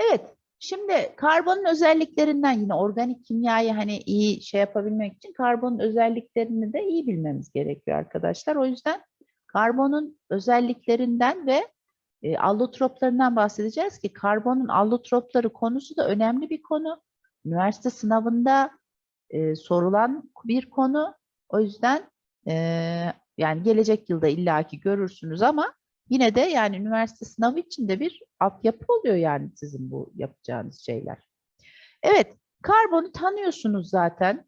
Evet. Şimdi karbonun özelliklerinden yine organik kimyayı hani iyi şey yapabilmek için karbonun özelliklerini de iyi bilmemiz gerekiyor arkadaşlar. O yüzden karbonun özelliklerinden ve e, allotroplarından bahsedeceğiz ki karbonun allotropları konusu da önemli bir konu. Üniversite sınavında e, sorulan bir konu. O yüzden e, yani gelecek yılda illaki görürsünüz ama yine de yani üniversite sınavı için de bir altyapı oluyor yani sizin bu yapacağınız şeyler. Evet, karbonu tanıyorsunuz zaten.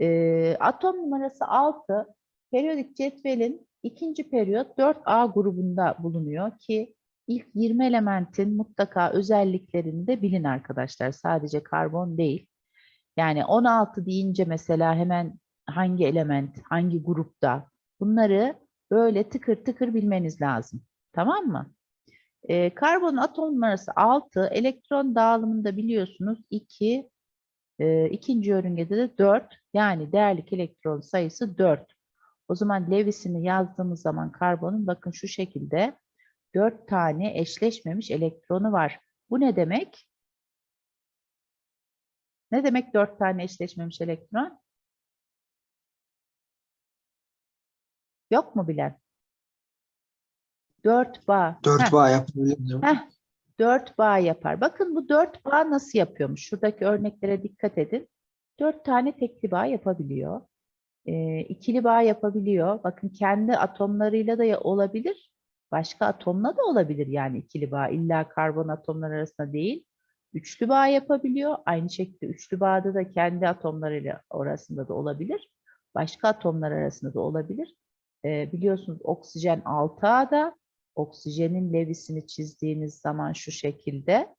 E, atom numarası 6, periyodik cetvelin ikinci periyot 4A grubunda bulunuyor ki ilk 20 elementin mutlaka özelliklerini de bilin arkadaşlar. Sadece karbon değil. Yani 16 deyince mesela hemen hangi element, hangi grupta bunları böyle tıkır tıkır bilmeniz lazım. Tamam mı? Ee, karbon atom numarası 6, elektron dağılımında biliyorsunuz 2, e, ikinci yörüngede de 4. Yani değerlik elektron sayısı 4. O zaman Lewis'ini yazdığımız zaman karbonun bakın şu şekilde 4 tane eşleşmemiş elektronu var. Bu ne demek? Ne demek 4 tane eşleşmemiş elektron? Yok mu bilen? 4 bağ. 4 Heh. bağ yapabilir miyim? Heh, 4 bağ yapar. Bakın bu 4 bağ nasıl yapıyormuş? Şuradaki örneklere dikkat edin. 4 tane tekli bağ yapabiliyor. Ee, ikili bağ yapabiliyor. Bakın kendi atomlarıyla da olabilir. Başka atomla da olabilir yani ikili bağ. İlla karbon atomlar arasında değil. Üçlü bağ yapabiliyor. Aynı şekilde üçlü bağda da kendi atomlarıyla arasında da olabilir. Başka atomlar arasında da olabilir. Ee, biliyorsunuz oksijen 6A'da. Oksijenin Lewis'ini çizdiğiniz zaman şu şekilde.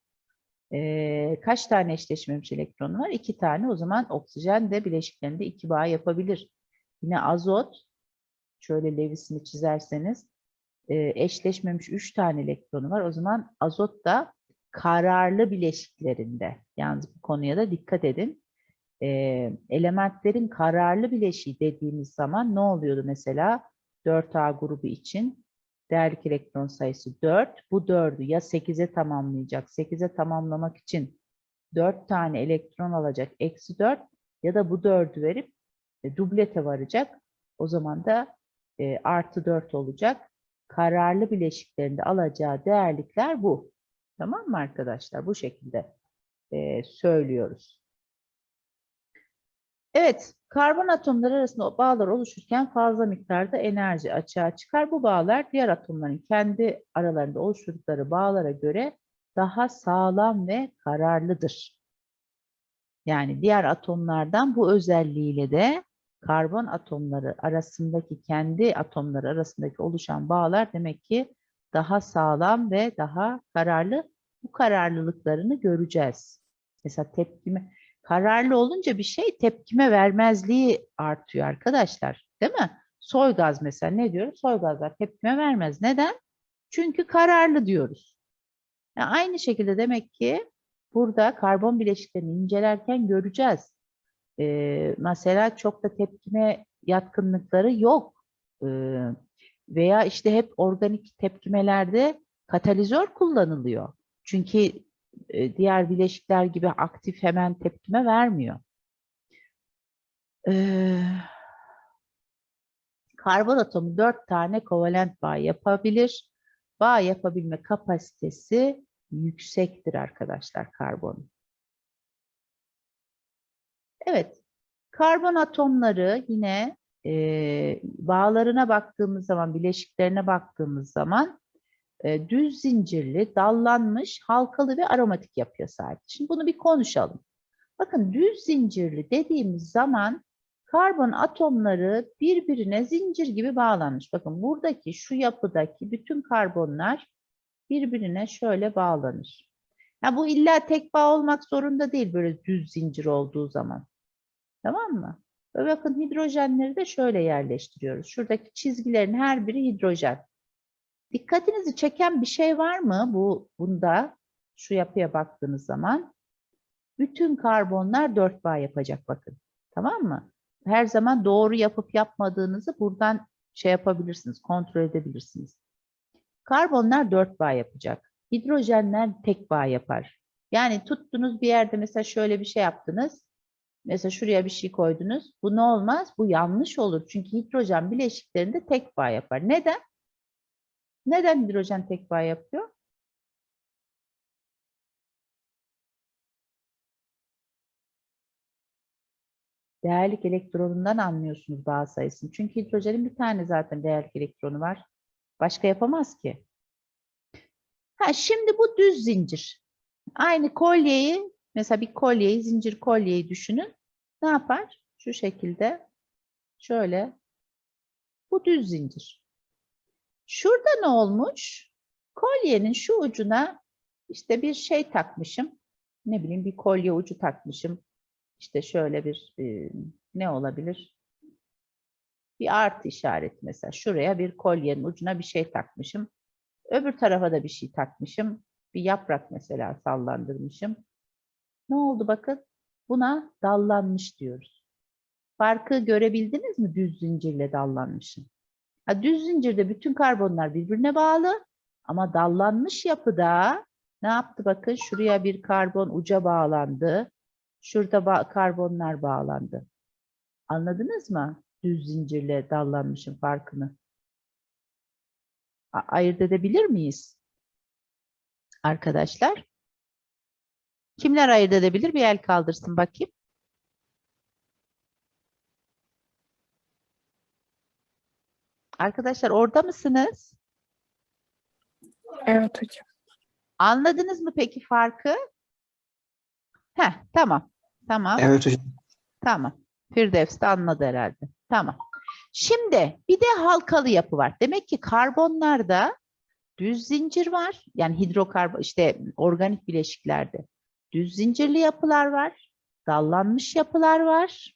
Ee, kaç tane eşleşmemiş elektronu var? İki tane. O zaman oksijen de bileşiklerinde iki bağ yapabilir. Yine azot, şöyle Lewis'ini çizerseniz e, eşleşmemiş üç tane elektronu var. O zaman azot da kararlı bileşiklerinde. Yalnız bu konuya da dikkat edin. E, elementlerin kararlı bileşiği dediğimiz zaman ne oluyordu mesela? 4A grubu için değerlik elektron sayısı 4. Bu 4'ü ya 8'e tamamlayacak. 8'e tamamlamak için 4 tane elektron alacak. Eksi 4 ya da bu 4'ü verip e, dublete varacak. O zaman da e, artı 4 olacak. Kararlı bileşiklerinde alacağı değerlikler bu. Tamam mı arkadaşlar? Bu şekilde e, söylüyoruz. Evet, karbon atomları arasında bağlar oluşurken fazla miktarda enerji açığa çıkar. Bu bağlar diğer atomların kendi aralarında oluşturdukları bağlara göre daha sağlam ve kararlıdır. Yani diğer atomlardan bu özelliğiyle de karbon atomları arasındaki kendi atomları arasındaki oluşan bağlar demek ki daha sağlam ve daha kararlı. Bu kararlılıklarını göreceğiz. Mesela tepkime kararlı olunca bir şey tepkime vermezliği artıyor arkadaşlar. Değil mi? Soy gaz mesela ne diyoruz? Soy gazlar tepkime vermez. Neden? Çünkü kararlı diyoruz. Yani aynı şekilde demek ki burada karbon bileşiklerini incelerken göreceğiz. Ee, mesela çok da tepkime yatkınlıkları yok. Ee, veya işte hep organik tepkimelerde katalizör kullanılıyor. Çünkü e, diğer bileşikler gibi aktif hemen tepkime vermiyor. Ee, karbon atomu dört tane kovalent bağ yapabilir. Bağ yapabilme kapasitesi yüksektir arkadaşlar karbon. Evet, karbon atomları yine e, bağlarına baktığımız zaman, bileşiklerine baktığımız zaman e, düz zincirli, dallanmış, halkalı ve aromatik yapıya sahip. Şimdi bunu bir konuşalım. Bakın düz zincirli dediğimiz zaman karbon atomları birbirine zincir gibi bağlanmış. Bakın buradaki şu yapıdaki bütün karbonlar birbirine şöyle bağlanır. Ya bu illa tek bağ olmak zorunda değil böyle düz zincir olduğu zaman. Tamam mı? Ve bakın hidrojenleri de şöyle yerleştiriyoruz. Şuradaki çizgilerin her biri hidrojen. Dikkatinizi çeken bir şey var mı bu bunda? Şu yapıya baktığınız zaman bütün karbonlar dört bağ yapacak bakın. Tamam mı? Her zaman doğru yapıp yapmadığınızı buradan şey yapabilirsiniz, kontrol edebilirsiniz. Karbonlar dört bağ yapacak. Hidrojenler tek bağ yapar. Yani tuttunuz bir yerde mesela şöyle bir şey yaptınız. Mesela şuraya bir şey koydunuz. Bu ne olmaz? Bu yanlış olur. Çünkü hidrojen bileşiklerinde tek bağ yapar. Neden? Neden hidrojen tek bağ yapıyor? Değerlik elektronundan anlıyorsunuz bağ sayısını. Çünkü hidrojenin bir tane zaten değerlik elektronu var. Başka yapamaz ki. Ha, şimdi bu düz zincir. Aynı kolyeyi, mesela bir kolyeyi, zincir kolyeyi düşünün. Ne yapar? Şu şekilde. Şöyle. Bu düz zincir. Şurada ne olmuş? Kolyenin şu ucuna işte bir şey takmışım. Ne bileyim bir kolye ucu takmışım. İşte şöyle bir e, ne olabilir? Bir artı işareti mesela. Şuraya bir kolyenin ucuna bir şey takmışım. Öbür tarafa da bir şey takmışım. Bir yaprak mesela sallandırmışım. Ne oldu bakın? Buna dallanmış diyoruz. Farkı görebildiniz mi düz zincirle dallanmışın? Ha, düz zincirde bütün karbonlar birbirine bağlı ama dallanmış yapıda ne yaptı bakın şuraya bir karbon uca bağlandı. Şurada ba- karbonlar bağlandı. Anladınız mı? Düz zincirle dallanmışın farkını. A- ayırt edebilir miyiz? Arkadaşlar. Kimler ayırt edebilir? Bir el kaldırsın bakayım. Arkadaşlar orada mısınız? Evet hocam. Anladınız mı peki farkı? Heh, tamam. Tamam. Evet hocam. Tamam. Firdevs de anladı herhalde. Tamam. Şimdi bir de halkalı yapı var. Demek ki karbonlarda düz zincir var. Yani hidrokarbon işte organik bileşiklerde düz zincirli yapılar var. Dallanmış yapılar var.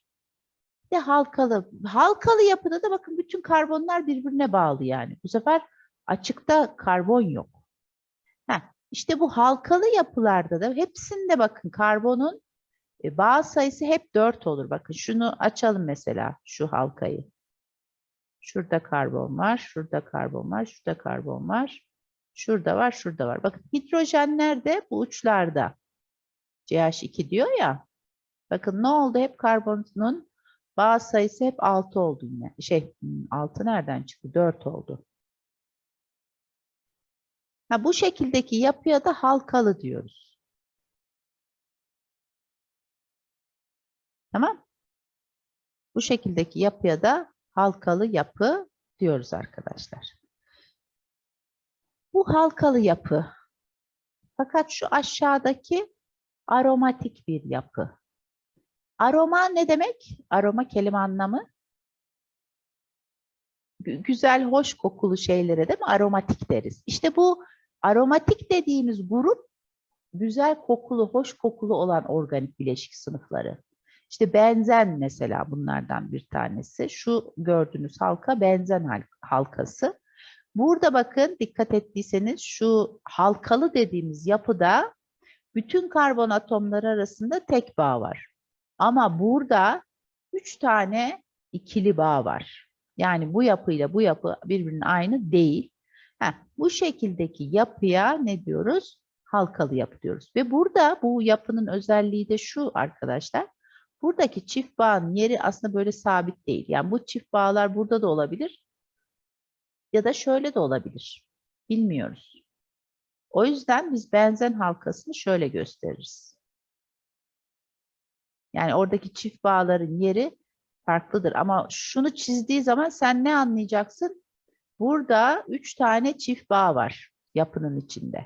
De halkalı. Halkalı yapıda da bakın bütün karbonlar birbirine bağlı yani. Bu sefer açıkta karbon yok. Heh, işte bu halkalı yapılarda da hepsinde bakın karbonun e, bağ sayısı hep 4 olur. Bakın şunu açalım mesela şu halkayı. Şurada karbon var, şurada karbon var, şurada karbon var. Şurada var, şurada var. Bakın hidrojen nerede? Bu uçlarda. CH2 diyor ya. Bakın ne oldu? Hep karbonun bağ sayısı hep 6 oldu yine. Şey 6 nereden çıktı? 4 oldu. Ha, bu şekildeki yapıya da halkalı diyoruz. Tamam. Bu şekildeki yapıya da halkalı yapı diyoruz arkadaşlar. Bu halkalı yapı. Fakat şu aşağıdaki aromatik bir yapı. Aroma ne demek? Aroma kelime anlamı. Gü- Güzel, hoş kokulu şeylere de mi aromatik deriz? İşte bu aromatik dediğimiz grup güzel kokulu, hoş kokulu olan organik bileşik sınıfları. İşte benzen mesela bunlardan bir tanesi. Şu gördüğünüz halka benzen hal- halkası. Burada bakın dikkat ettiyseniz şu halkalı dediğimiz yapıda bütün karbon atomları arasında tek bağ var. Ama burada üç tane ikili bağ var. Yani bu yapıyla bu yapı birbirinin aynı değil. Heh, bu şekildeki yapıya ne diyoruz? Halkalı yapı diyoruz. Ve burada bu yapının özelliği de şu arkadaşlar. Buradaki çift bağın yeri aslında böyle sabit değil. Yani bu çift bağlar burada da olabilir. Ya da şöyle de olabilir. Bilmiyoruz. O yüzden biz benzen halkasını şöyle gösteririz. Yani oradaki çift bağların yeri farklıdır. Ama şunu çizdiği zaman sen ne anlayacaksın? Burada üç tane çift bağ var yapının içinde.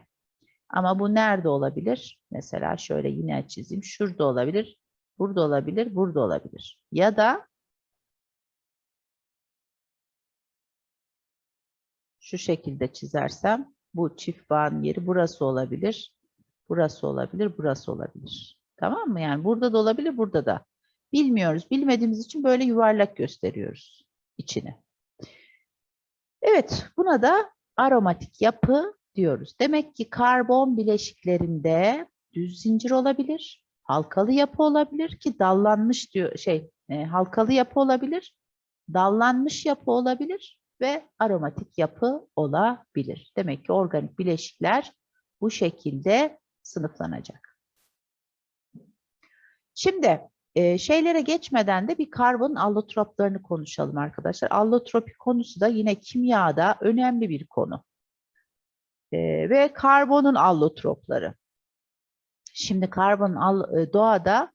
Ama bu nerede olabilir? Mesela şöyle yine çizeyim. Şurada olabilir, burada olabilir, burada olabilir. Ya da şu şekilde çizersem bu çift bağın yeri burası olabilir, burası olabilir, burası olabilir. Tamam mı? Yani burada da olabilir, burada da. Bilmiyoruz. Bilmediğimiz için böyle yuvarlak gösteriyoruz içini. Evet, buna da aromatik yapı diyoruz. Demek ki karbon bileşiklerinde düz zincir olabilir, halkalı yapı olabilir ki dallanmış diyor şey e, halkalı yapı olabilir, dallanmış yapı olabilir ve aromatik yapı olabilir. Demek ki organik bileşikler bu şekilde sınıflanacak. Şimdi e, şeylere geçmeden de bir karbon allotroplarını konuşalım arkadaşlar. Allotropi konusu da yine kimyada önemli bir konu. E, ve karbonun allotropları. Şimdi karbonun al- e, doğada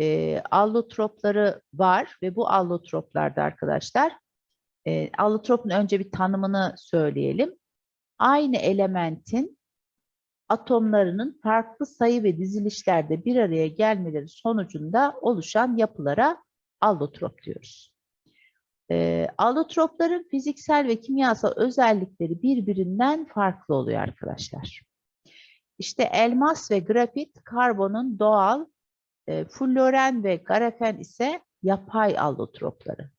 e, allotropları var ve bu allotroplarda arkadaşlar e, allotropun önce bir tanımını söyleyelim. Aynı elementin atomlarının farklı sayı ve dizilişlerde bir araya gelmeleri sonucunda oluşan yapılara allotrop diyoruz. E, allotropların fiziksel ve kimyasal özellikleri birbirinden farklı oluyor arkadaşlar. İşte elmas ve grafit karbonun doğal, e, floren ve grafen ise yapay allotropları.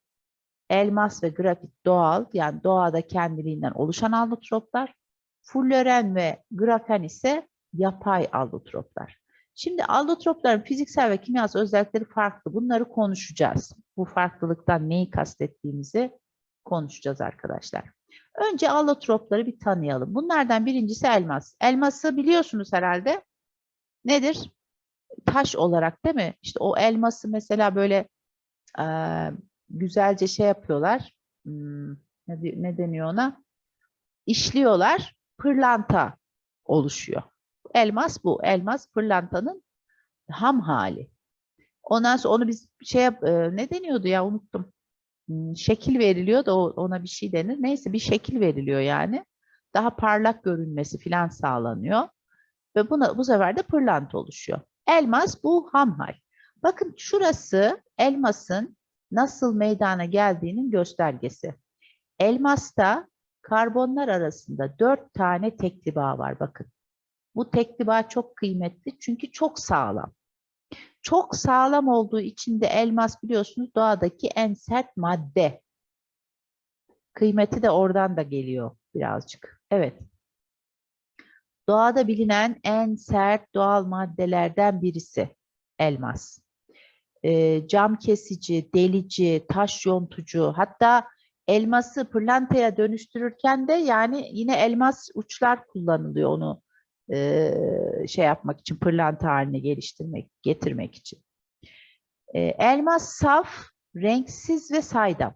Elmas ve grafit doğal yani doğada kendiliğinden oluşan allotroplar. Fulloren ve grafen ise yapay allotroplar. Şimdi allotropların fiziksel ve kimyasal özellikleri farklı. Bunları konuşacağız. Bu farklılıktan neyi kastettiğimizi konuşacağız arkadaşlar. Önce allotropları bir tanıyalım. Bunlardan birincisi elmas. Elması biliyorsunuz herhalde. Nedir? Taş olarak değil mi? İşte o elması mesela böyle e, güzelce şey yapıyorlar. Hmm, ne, ne deniyor ona? İşliyorlar. Pırlanta oluşuyor. Elmas bu. Elmas pırlantanın ham hali. Ondan sonra onu biz şey e, ne deniyordu ya unuttum. Hmm, şekil veriliyor da ona bir şey denir. Neyse bir şekil veriliyor yani. Daha parlak görünmesi filan sağlanıyor. Ve buna, bu sefer de pırlanta oluşuyor. Elmas bu ham hal. Bakın şurası elmasın nasıl meydana geldiğinin göstergesi. Elmasta karbonlar arasında dört tane tekli bağ var bakın. Bu tekli bağ çok kıymetli çünkü çok sağlam. Çok sağlam olduğu için de elmas biliyorsunuz doğadaki en sert madde. Kıymeti de oradan da geliyor birazcık. Evet. Doğada bilinen en sert doğal maddelerden birisi elmas. E, cam kesici, delici, taş yontucu hatta elması pırlantaya dönüştürürken de yani yine elmas uçlar kullanılıyor onu e, şey yapmak için pırlanta haline geliştirmek, getirmek için. E, elmas saf, renksiz ve saydam.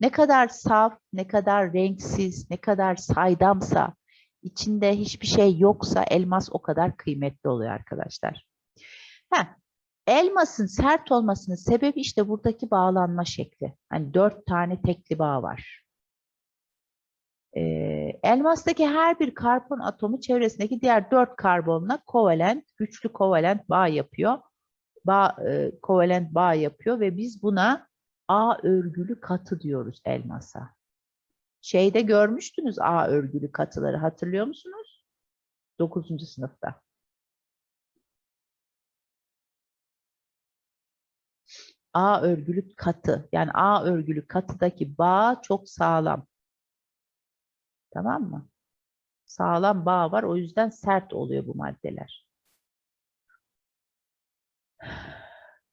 Ne kadar saf, ne kadar renksiz, ne kadar saydamsa, içinde hiçbir şey yoksa elmas o kadar kıymetli oluyor arkadaşlar. Heh, elmasın sert olmasının sebebi işte buradaki bağlanma şekli. Hani dört tane tekli bağ var. Ee, elmastaki her bir karbon atomu çevresindeki diğer dört karbonla kovalent, güçlü kovalent bağ yapıyor. Bağ, e, kovalent bağ yapıyor ve biz buna A örgülü katı diyoruz elmasa. Şeyde görmüştünüz A örgülü katıları hatırlıyor musunuz? 9. sınıfta. A örgülü katı. Yani A örgülü katıdaki bağ çok sağlam. Tamam mı? Sağlam bağ var. O yüzden sert oluyor bu maddeler.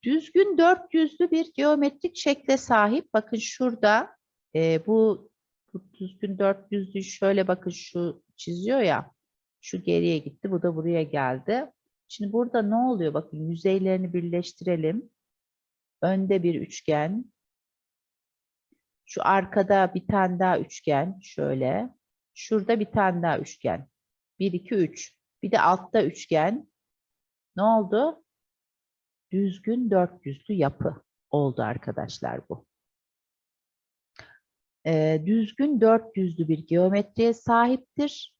Düzgün dört yüzlü bir geometrik şekle sahip. Bakın şurada e, bu, bu düzgün dört yüzlü şöyle bakın şu çiziyor ya. Şu geriye gitti. Bu da buraya geldi. Şimdi burada ne oluyor? Bakın yüzeylerini birleştirelim. Önde bir üçgen. Şu arkada bir tane daha üçgen. Şöyle. Şurada bir tane daha üçgen. 1, 2, 3. Bir de altta üçgen. Ne oldu? Düzgün dört yüzlü yapı oldu arkadaşlar bu. Ee, düzgün dört yüzlü bir geometriye sahiptir.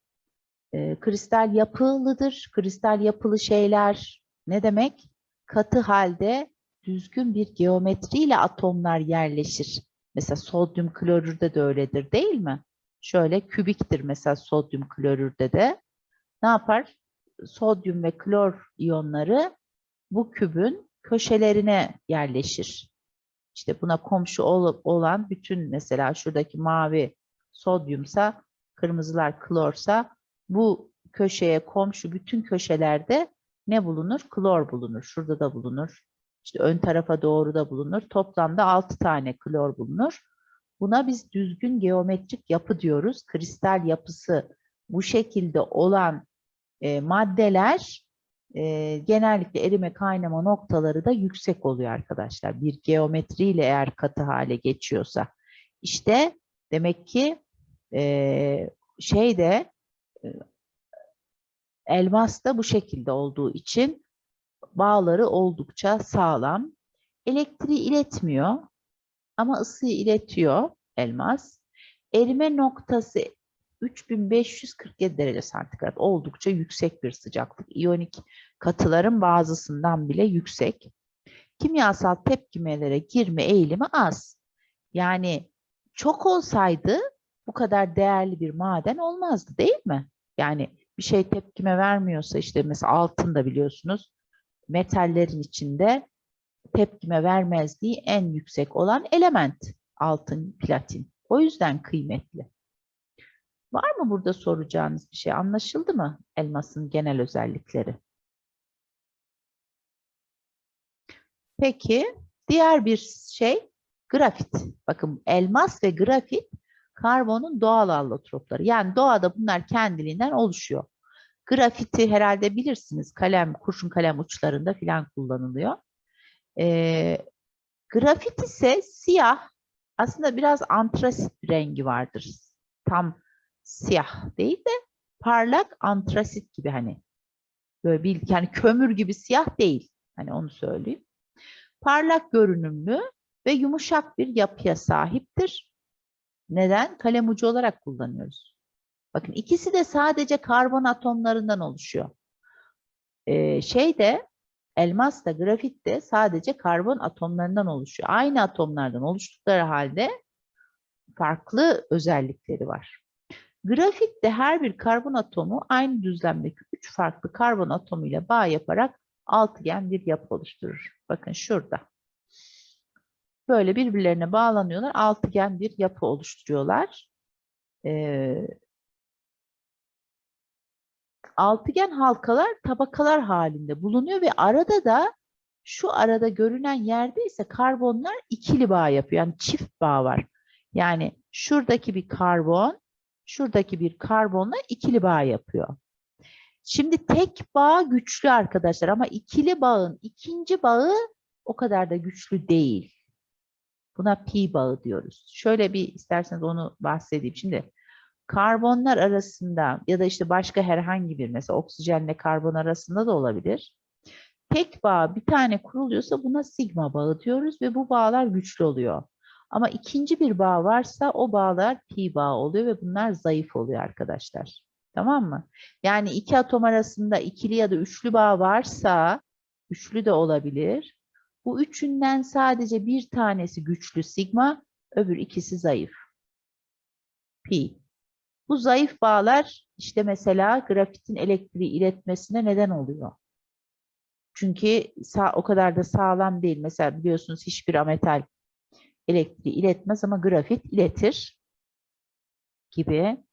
Ee, kristal yapılıdır. Kristal yapılı şeyler ne demek? Katı halde düzgün bir geometriyle atomlar yerleşir. Mesela sodyum klorürde de öyledir değil mi? Şöyle kübiktir mesela sodyum klorürde de. Ne yapar? Sodyum ve klor iyonları bu kübün köşelerine yerleşir. İşte buna komşu ol olan bütün mesela şuradaki mavi sodyumsa, kırmızılar klorsa bu köşeye komşu bütün köşelerde ne bulunur? Klor bulunur. Şurada da bulunur. İşte ön tarafa doğru da bulunur. Toplamda 6 tane klor bulunur. Buna biz düzgün geometrik yapı diyoruz. Kristal yapısı bu şekilde olan e, maddeler e, genellikle erime kaynama noktaları da yüksek oluyor arkadaşlar. Bir geometriyle eğer katı hale geçiyorsa. İşte demek ki e, şeyde e, elmas da bu şekilde olduğu için bağları oldukça sağlam. Elektriği iletmiyor ama ısıyı iletiyor elmas. Erime noktası 3547 derece santigrat oldukça yüksek bir sıcaklık. İyonik katıların bazısından bile yüksek. Kimyasal tepkimelere girme eğilimi az. Yani çok olsaydı bu kadar değerli bir maden olmazdı değil mi? Yani bir şey tepkime vermiyorsa işte mesela altın da biliyorsunuz metallerin içinde tepkime vermezliği en yüksek olan element altın, platin. O yüzden kıymetli. Var mı burada soracağınız bir şey? Anlaşıldı mı elmasın genel özellikleri? Peki diğer bir şey grafit. Bakın elmas ve grafit karbonun doğal allotropları. Yani doğada bunlar kendiliğinden oluşuyor. Grafiti herhalde bilirsiniz kalem, kurşun kalem uçlarında filan kullanılıyor. Ee, grafit ise siyah aslında biraz antrasit rengi vardır. Tam siyah değil de parlak antrasit gibi hani böyle bir yani kömür gibi siyah değil. Hani onu söyleyeyim. Parlak görünümlü ve yumuşak bir yapıya sahiptir. Neden? Kalem ucu olarak kullanıyoruz. Bakın ikisi de sadece karbon atomlarından oluşuyor. Ee, şey de elmas da grafit de sadece karbon atomlarından oluşuyor. Aynı atomlardan oluştukları halde farklı özellikleri var. Grafitte her bir karbon atomu aynı düzlemdeki üç farklı karbon atomuyla bağ yaparak altıgen bir yapı oluşturur. Bakın şurada. Böyle birbirlerine bağlanıyorlar. Altıgen bir yapı oluşturuyorlar. Ee, altıgen halkalar tabakalar halinde bulunuyor ve arada da şu arada görünen yerde ise karbonlar ikili bağ yapıyor. Yani çift bağ var. Yani şuradaki bir karbon, şuradaki bir karbonla ikili bağ yapıyor. Şimdi tek bağ güçlü arkadaşlar ama ikili bağın ikinci bağı o kadar da güçlü değil. Buna pi bağı diyoruz. Şöyle bir isterseniz onu bahsedeyim. Şimdi karbonlar arasında ya da işte başka herhangi bir mesela oksijenle karbon arasında da olabilir. Tek bağ bir tane kuruluyorsa buna sigma bağı diyoruz ve bu bağlar güçlü oluyor. Ama ikinci bir bağ varsa o bağlar pi bağı oluyor ve bunlar zayıf oluyor arkadaşlar. Tamam mı? Yani iki atom arasında ikili ya da üçlü bağ varsa üçlü de olabilir. Bu üçünden sadece bir tanesi güçlü sigma, öbür ikisi zayıf. Pi. Bu zayıf bağlar işte mesela grafitin elektriği iletmesine neden oluyor. Çünkü o kadar da sağlam değil. Mesela biliyorsunuz hiçbir ametal elektriği iletmez ama grafit iletir gibi.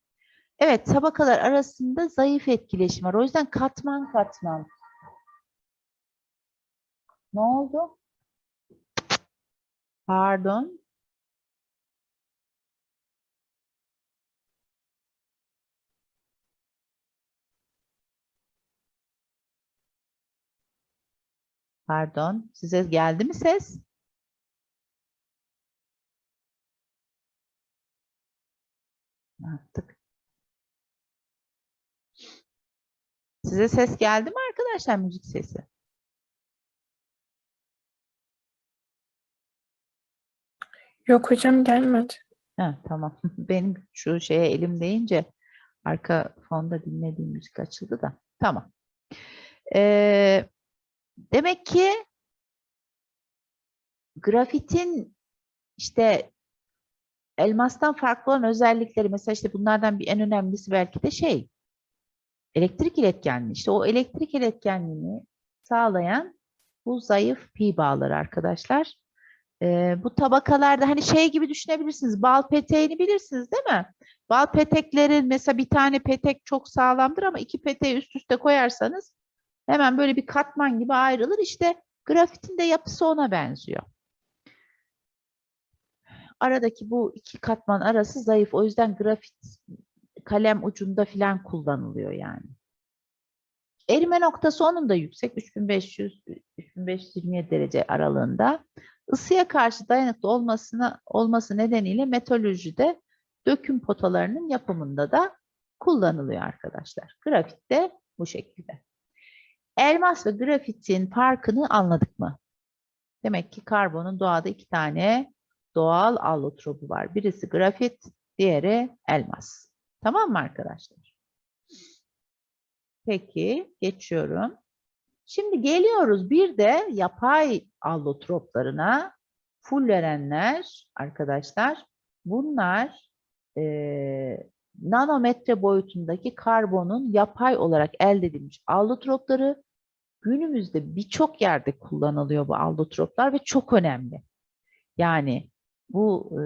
Evet, tabakalar arasında zayıf etkileşim var. O yüzden katman katman. Ne oldu? Pardon. Pardon. Size geldi mi ses? Ne yaptık? Size ses geldi mi arkadaşlar müzik sesi? Yok hocam gelmedi. Ha, tamam. Benim şu şeye elim deyince arka fonda dinlediğim müzik açıldı da. Tamam. Ee, demek ki grafitin işte elmastan farklı olan özellikleri mesela işte bunlardan bir en önemlisi belki de şey elektrik iletkenliği. İşte o elektrik iletkenliğini sağlayan bu zayıf pi bağları arkadaşlar. Ee, bu tabakalarda hani şey gibi düşünebilirsiniz. Bal peteğini bilirsiniz değil mi? Bal peteklerin mesela bir tane petek çok sağlamdır ama iki peteği üst üste koyarsanız hemen böyle bir katman gibi ayrılır. İşte grafitin de yapısı ona benziyor. Aradaki bu iki katman arası zayıf. O yüzden grafit kalem ucunda filan kullanılıyor yani. Erime noktası onun da yüksek 3500 3527 derece aralığında. Isıya karşı dayanıklı olmasına olması nedeniyle metalürjide döküm potalarının yapımında da kullanılıyor arkadaşlar. Grafit de bu şekilde. Elmas ve grafitin farkını anladık mı? Demek ki karbonun doğada iki tane doğal allotropu var. Birisi grafit, diğeri elmas. Tamam mı arkadaşlar? Peki, geçiyorum. Şimdi geliyoruz bir de yapay allotroplarına. Fullerenler arkadaşlar. Bunlar eee, nanometre boyutundaki karbonun yapay olarak elde edilmiş allotropları. Günümüzde birçok yerde kullanılıyor bu allotroplar ve çok önemli. Yani bu e,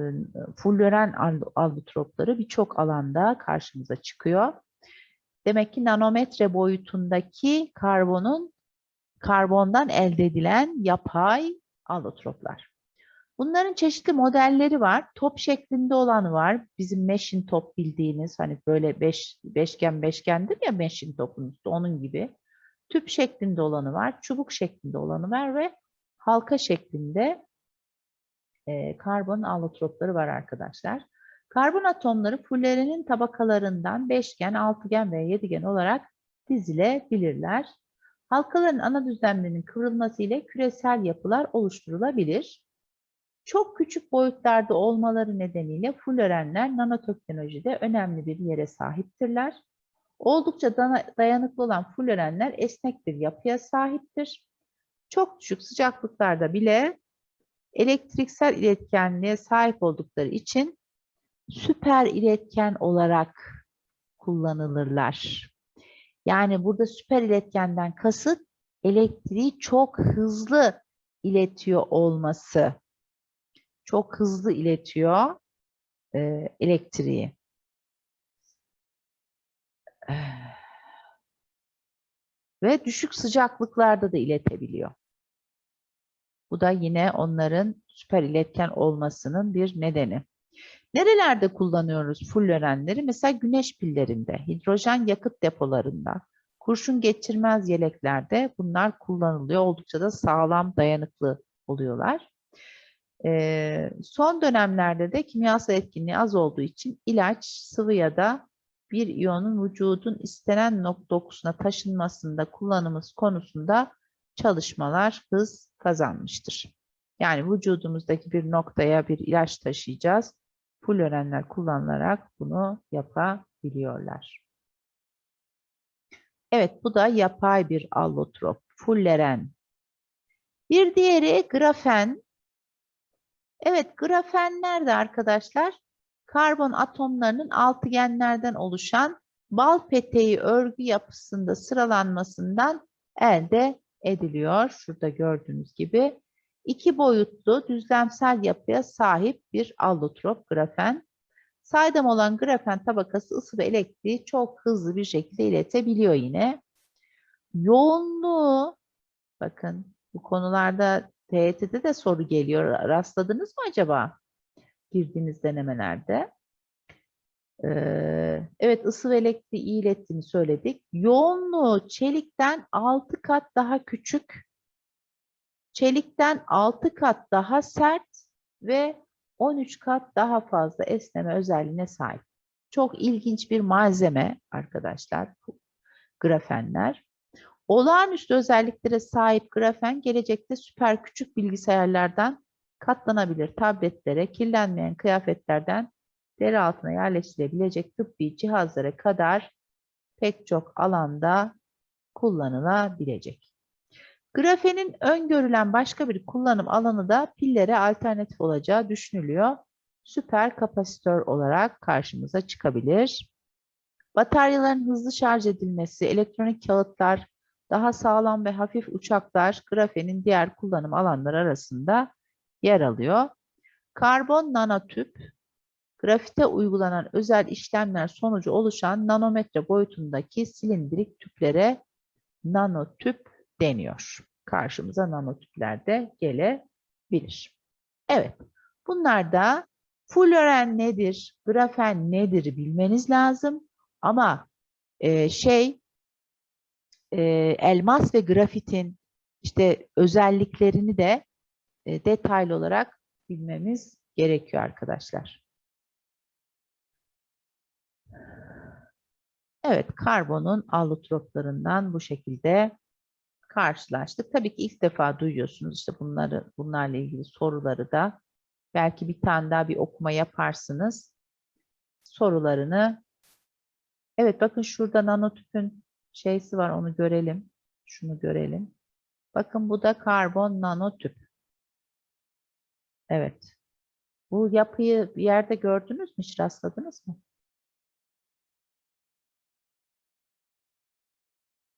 fullören allotropları birçok alanda karşımıza çıkıyor. Demek ki nanometre boyutundaki karbonun karbondan elde edilen yapay allotroplar. Bunların çeşitli modelleri var. Top şeklinde olanı var. Bizim meşin top bildiğiniz hani böyle beş, beşgen beşgendir ya meşin topun üstü onun gibi. Tüp şeklinde olanı var. Çubuk şeklinde olanı var ve halka şeklinde e, karbon allotropları var arkadaşlar. Karbon atomları fullerenin tabakalarından beşgen, altıgen ve yedigen olarak dizilebilirler. Halkaların ana düzlemlerinin kıvrılması ile küresel yapılar oluşturulabilir. Çok küçük boyutlarda olmaları nedeniyle fullerenler nanoteknolojide önemli bir yere sahiptirler. Oldukça dayanıklı olan fullerenler esnek bir yapıya sahiptir. Çok düşük sıcaklıklarda bile elektriksel iletkenliğe sahip oldukları için süper iletken olarak kullanılırlar. Yani burada süper iletkenden kasıt elektriği çok hızlı iletiyor olması. Çok hızlı iletiyor e, elektriği. Ve düşük sıcaklıklarda da iletebiliyor. Bu da yine onların süper iletken olmasının bir nedeni. Nerelerde kullanıyoruz fullerenleri? Mesela güneş pillerinde, hidrojen yakıt depolarında, kurşun geçirmez yeleklerde bunlar kullanılıyor. Oldukça da sağlam, dayanıklı oluyorlar. Ee, son dönemlerde de kimyasal etkinliği az olduğu için ilaç, sıvı ya da bir iyonun vücudun istenen nok- dokusuna taşınmasında kullanımız konusunda çalışmalar hız kazanmıştır. Yani vücudumuzdaki bir noktaya bir ilaç taşıyacağız. Fullerenler kullanılarak bunu yapabiliyorlar. Evet, bu da yapay bir allotrop. Fulleren. Bir diğeri grafen. Evet, grafen nerede arkadaşlar? Karbon atomlarının altıgenlerden oluşan bal peteği örgü yapısında sıralanmasından elde ediliyor. Şurada gördüğünüz gibi iki boyutlu düzlemsel yapıya sahip bir allotrop grafen. Saydam olan grafen tabakası ısı ve elektriği çok hızlı bir şekilde iletebiliyor yine. Yoğunluğu, bakın bu konularda TYT'de de soru geliyor. Rastladınız mı acaba? Girdiğiniz denemelerde. Evet ısı ve elektriği ilettiğini söyledik. Yoğunluğu çelikten 6 kat daha küçük çelikten 6 kat daha sert ve 13 kat daha fazla esneme özelliğine sahip. Çok ilginç bir malzeme arkadaşlar grafenler. Olağanüstü özelliklere sahip grafen gelecekte süper küçük bilgisayarlardan katlanabilir tabletlere, kirlenmeyen kıyafetlerden deri altına yerleştirilebilecek tıbbi cihazlara kadar pek çok alanda kullanılabilecek. Grafenin öngörülen başka bir kullanım alanı da pillere alternatif olacağı düşünülüyor. Süper kapasitör olarak karşımıza çıkabilir. Bataryaların hızlı şarj edilmesi, elektronik kağıtlar, daha sağlam ve hafif uçaklar grafenin diğer kullanım alanları arasında yer alıyor. Karbon nanotüp, grafite uygulanan özel işlemler sonucu oluşan nanometre boyutundaki silindirik tüplere nanotüp deniyor. Karşımıza nanotüpler de gelebilir. Evet, bunlar da fulören nedir, grafen nedir bilmeniz lazım. Ama e, şey, e, elmas ve grafitin işte özelliklerini de e, detaylı olarak bilmemiz gerekiyor arkadaşlar. Evet, karbonun allotroplarından bu şekilde karşılaştık. Tabii ki ilk defa duyuyorsunuz işte bunları, bunlarla ilgili soruları da. Belki bir tane daha bir okuma yaparsınız. Sorularını. Evet bakın şurada nanotüpün şeysi var onu görelim. Şunu görelim. Bakın bu da karbon nanotüp. Evet. Bu yapıyı bir yerde gördünüz mü? Hiç rastladınız mı?